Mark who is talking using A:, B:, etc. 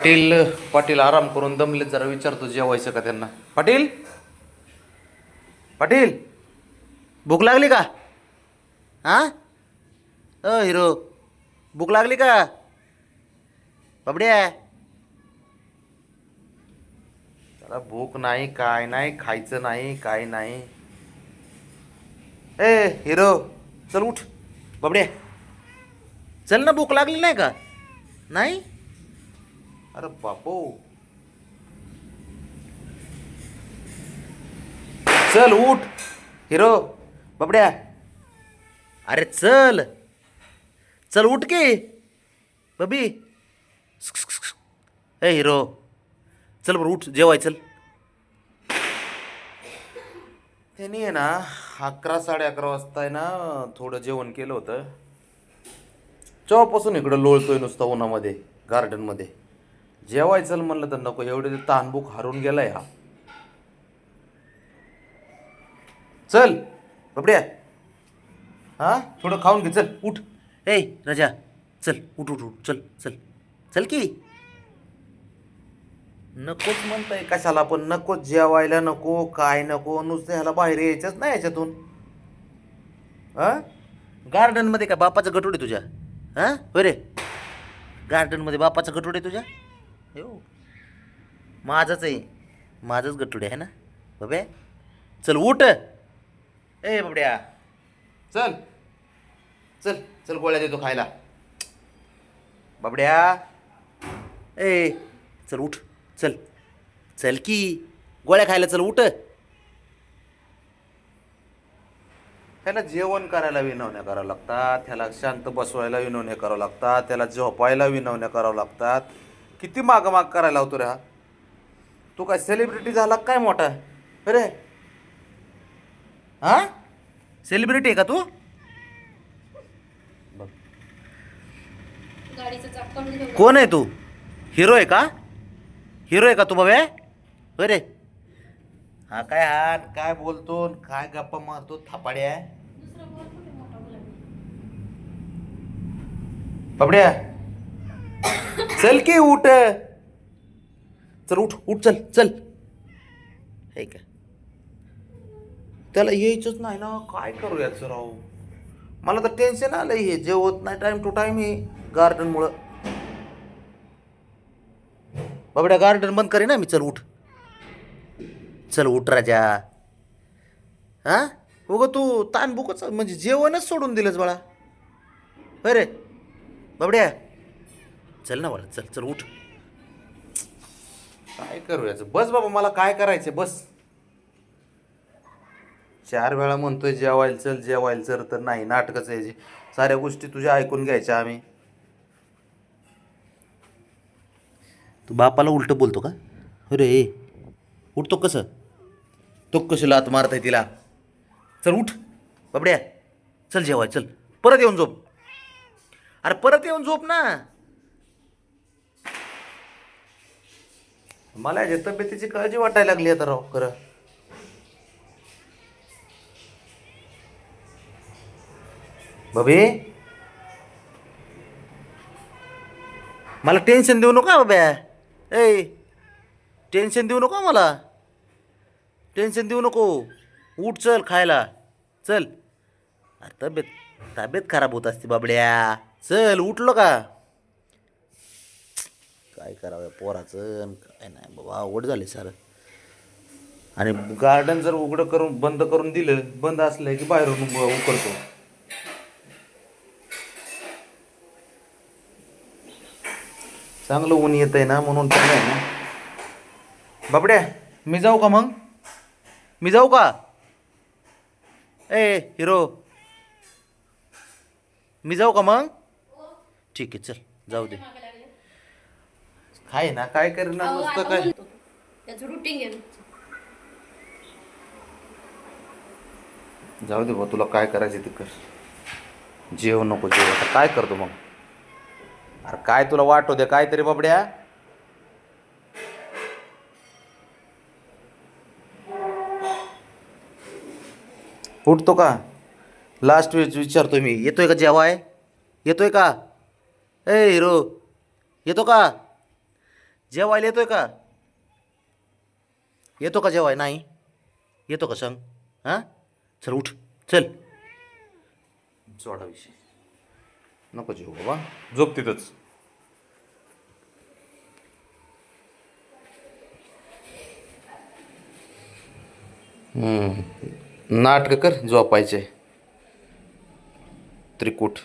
A: पाटील पाटील आराम करून दमले जरा विचारतो जेवायचं का त्यांना. पाटील? पाटील भूक लागली का? हां? अ हिरो भूक लागली का? बाबड्या. त्याला भूक नाही काय नाही खायचं नाही काय नाही. ए हिरो चल उठ. बाबड्या. चल ना भूक लागली नाही का? नाही? अरे बापो. चल उठ हिरो बाबड्या. अरे चल. चल उठ की बबी. ए हिरो. चल बरं उठ जेवाय चल. त्यांनी आहे ना अकरा साडे अकरा वाजता आहे ना थोडं जेवण केलं होतं. जेव्हापासून इकडं लोळतोय नुसतं उन्हामध्ये गार्डनमध्ये जेवाय चल म्हणलं तर नको एवढे ते तानबुक हरून गेलाय हा. चल बबड्या. हा? थोडं खाऊन घे चल उठ. ए राजा चल उठ उठ उठ चल चल. चल की. नकोच म्हणताय कशाला पण नको जेवायला नको काय नको नुसतं ह्याला बाहेर यायचंच नाही याच्यातून. हा? गार्डनमध्ये का बापाचं गटोडे तुझ्या? हा? बरे गार्डनमध्ये बापाचं गटोडे आहे तुझ्या? हो. माझंच आहे. माझंच गटुडे आहे ना? बाबे चल उठ. ए बाबड्या. चल. चल चल गोळ्या देतो खायला. बाबड्या. ए चल उठ. चल. चल की. गोळ्या खायला चल उठ. त्याला जेवण करायला विनवण्या करावं लागतात. त्याला शांत बसवायला विनवण्या करावं लागतात. त्याला झोपायला विनवण्या करावं लागतात. किती माग माग करायला होतो रे हा? तू काय सेलिब्रिटी झाला काय मोठा? अरे. हा? सेलिब्रिटी आहे का तू? बघ. कोण आहे तू? हिरो आहे का? हिरो आहे का तू बाबे? अरे. हा काय हा काय बोलतो न काय गप्पा मारतो? थापाड्या.
B: दुसरा बोल कुठे मोठा बोला
A: बाबड्या चल की उठ. चल उठ उठ चल चल. हे का त्याला यायचंच नाही ना. काय करू याचं राव? मला तर टेन्शन आलं हे. जेवत नाही टाइम टू टाइम हे. गार्डनमुळं बाबड्या गार्डन बंद करे ना मी. चल उठ. चल उठ राजा. हा? उगं तू ताण बुकच म्हणजे जेवणच सोडून दिलंस बाळा. अरे बाबड्या. चल ना बाळा चल चल उठ. काय करू याचं? बस बाबा मला काय करायचं बस. चार वेळा म्हणतोय जेवायला चल जेवायला चल तर नाही नाटकच यायची साऱ्या गोष्टी तुझ्या ऐकून घ्यायच्या आम्ही. तू बापाला उलट बोलतो का? अरे उठतो कसं? तो कशी लात मारताय तिला? चल उठ. बाबड्या चल जेवाय चल. परत येऊन झोप. अरे परत येऊन झोप ना. मला याच्या तब्येतीची काळजी वाटायला लागली आता राव खरं. बबे मला टेन्शन देऊ नका बाब्या ए टेन्शन देऊ नको मला. टेन्शन देऊ नको. उठ चल खायला. चल. अरे तब्येत तब्येत खराब होत असते बाबड्या. चल उठलो का? काय करावं पोराचं काय नाही. बाबा अवघड झाले सारं. आणि गार्डन जर उघडं करून बंद करून दिलं बंद असलं की बाहेरून उकडतो. चांगलं ऊन येत आहे ना म्हणून तर ना. बाबड्या मी जाऊ का मग? मी जाऊ का? ए हिरो. मी जाऊ का मग? ठीक आहे चल जाऊ दे. काय ना काय करणार
B: अहो,
A: नुसतं
B: आता
A: काय?
B: बोलतो. त्याचं रुटीन आहे
A: जाऊ दे बा तुला काय करायचं ते कर. जेव नको जेव आता काय करतो मग? अरे काय तुला वाटू दे काय तरी बाबड्या? उठतो का? लास्ट वेळेस विचारतो मी. येतोय का जेवाय? येतोय का? ए हिरो येतो का? जेवायला येतोय का? येतो का जेवाय? नाही. येतो का सांग? हां? चल उठ. चल. सोडा विषय नको जेवू बाबा. झोप तिथंच. नाटक कर झोपायचे त्रिकूट.